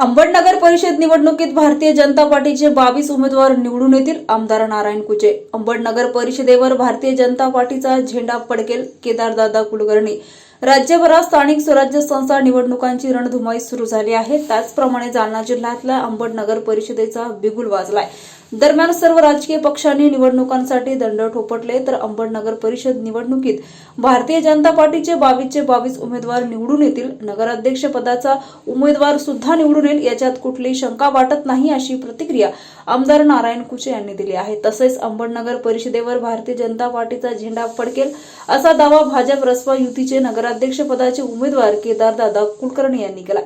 अंबडनगर परिषद निवडणुकीत भारतीय जनता पार्टीचे बावीस उमेदवार निवडून येतील आमदार नारायण कुचे. अंबडनगर परिषदेवर भारतीय जनता पार्टीचा झेंडा फडकेल केदारदादा कुलकर्णी. राज्यभरात स्थानिक स्वराज्य संस्था निवडणुकांची रणधुमाई सुरू झाली आहे. त्याचप्रमाणे जालना जिल्ह्यातल्या अंबडनगर परिषदेचा बिगुल वाजलाय. दरम्यान सर्व राजकीय पक्षांनी निवडणुकांसाठी दंड ठोपटले तर अंबडनगर परिषद निवडणुकीत भारतीय जनता पार्टीचे बावीसचे बावीस उमेदवार निवडून येतील. नगराध्यक्ष पदाचा उमेदवार सुद्धा निवडून येईल. याच्यात कुठली शंका वाटत नाही अशी प्रतिक्रिया आमदार नारायण कुचे यांनी दिली आहे. तसेच अंबडनगर परिषदेवर भारतीय जनता पार्टीचा झेंडा फडकेल असा दावा भाजप रसपा युतीचे नगराध्यक्ष पदाचे उमेदवार केदारदादा कुलकर्णी यांनी केला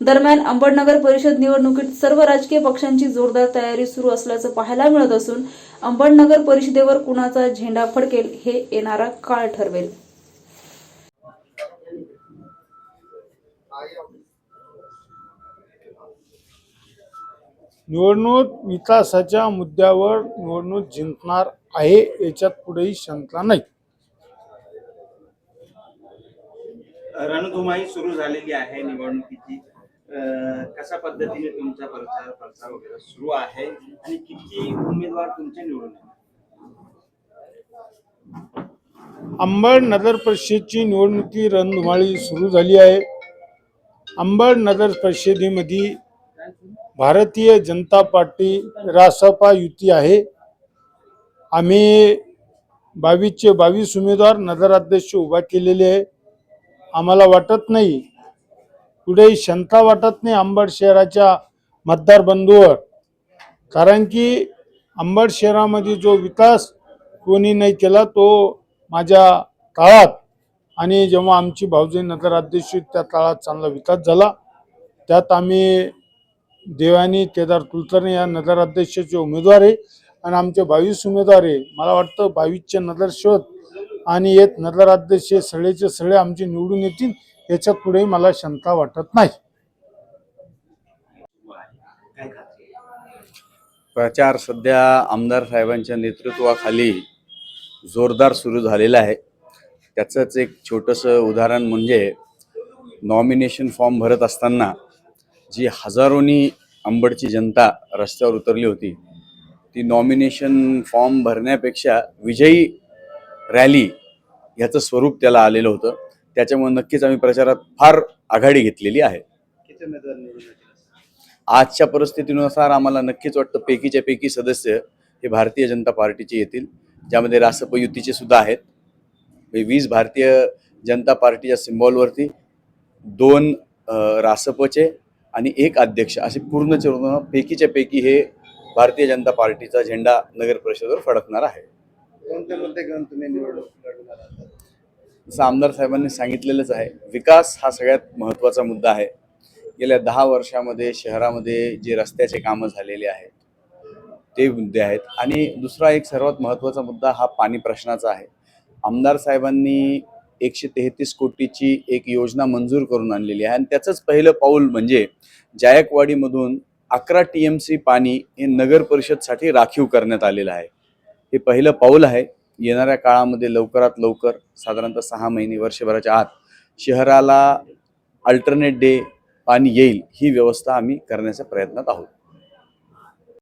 दरम्यान अंबडनगर परिषद निवडणुकीत सर्व राजकीय पक्षांची जोरदार तयारी सुरू असल्याचं पाहायला मिळत असून अंबडनगर परिषदेवर कुणाचा झेंडा फडकेल हे येणारा काळ ठरवेल. निवडणूक विकासाच्या मुद्द्यावर निवडणूक जिंकणार आहे याच्यात पुढेही शंका नाही. रणधुमाई सुरू झालेली आहे निवडणुकीची. कशा पद्धतीने तुमचा प्रचार प्रसार वगैरे सुरू आहे आणि किती उमेदवार तुमचे निवडून अंबड नगर परिषदची निवडणुकी रणधुमाळी सुरू झाली आहे. अंबड नगर परिषदेमध्ये भारतीय जनता पार्टी रासपा युती आहे. आम्ही बावीसचे बावीस उमेदवार नगराध्यक्ष उभा केलेले आहे. आम्हाला वाटत नाही कुठेही शंका वाटत नाही अंबड शहराच्या मतदार बंधूवर. कारण की अंबड शहरामध्ये जो विकास कोणी नाही केला तो माझ्या काळात आणि जेव्हा आमची भाऊजी नगराध्यक्ष त्या काळात चांगला विकास झाला त्यात आम्ही देवानी केदार कुलकर्णी या नगराध्यक्षाचे उमेदवार आहे आणि आमचे बावीस उमेदवार आहे. मला वाटतं बावीसचे नगरसेवक आणि एक नगराध्यक्ष सगळेचे सगळे आमचे निवडून येतील. याच्यात पुढे मला शंका वाटत नाही. प्रचार सध्या आमदार साहेबांच्या नेतृत्वाखाली जोरदार सुरू झालेला आहे. त्याचंच एक छोटंसं उदाहरण म्हणजे नॉमिनेशन फॉर्म भरत असताना जी हजारोनी अंबडची जनता रस्त्यावर उतरली होती ती नॉमिनेशन फॉर्म भरण्यापेक्षा विजयी रॅली ह्याचं स्वरूप त्याला आलेलं होतं. त्याच्यामुळे नक्कीच आम्ही प्रचारात फार आघाडी घेतलेली आहे? आजच्या परिस्थितीनुसार आम्हाला नक्कीच वाटतं पैकीच्या पैकी सदस्य हे भारतीय जनता पार्टीचे येतील ज्यामध्ये रासप युतीचे सुद्धा आहेत हे वीस भारतीय जनता पार्टीच्या सिम्बॉलवरती दोन रासपचे आणि एक अध्यक्ष असे पूर्ण पूर्ण पैकीच्या पैकी हे भारतीय जनता पार्टीचा झेंडा नगर परिषदेवर फडकणार आहे कोणते मुद्दे घेऊन तुम्ही निवडणूक लढवणार आहात? जसं आमदार साहेबांनी सांगितलेलंच आहे विकास हा सगळ्यात महत्त्वाचा मुद्दा आहे. गेल्या दहा वर्षामध्ये शहरामध्ये जे रस्त्याचे कामं झालेले आहेत ते मुद्दे आहेत. आणि दुसरा एक सर्वात महत्त्वाचा मुद्दा हा पाणी प्रश्नाचा आहे. आमदार साहेबांनी एकशे तेहतीस कोटीची एक योजना मंजूर करून आणलेली आहे. आणि त्याचंच पहिलं पाऊल म्हणजे जायकवाडीमधून अकरा टी एम सी पाणी हे नगर परिषदसाठी राखीव करण्यात आलेलं आहे. हे पहिलं पाऊल आहे. येणाऱ्या काळामध्ये लवकरात लवकर साधारणतः सहा महिने वर्षभराच्या आत शहराला अल्टरनेट डे पाणी येईल ही व्यवस्था आम्ही करण्याच्या प्रयत्नात आहोत.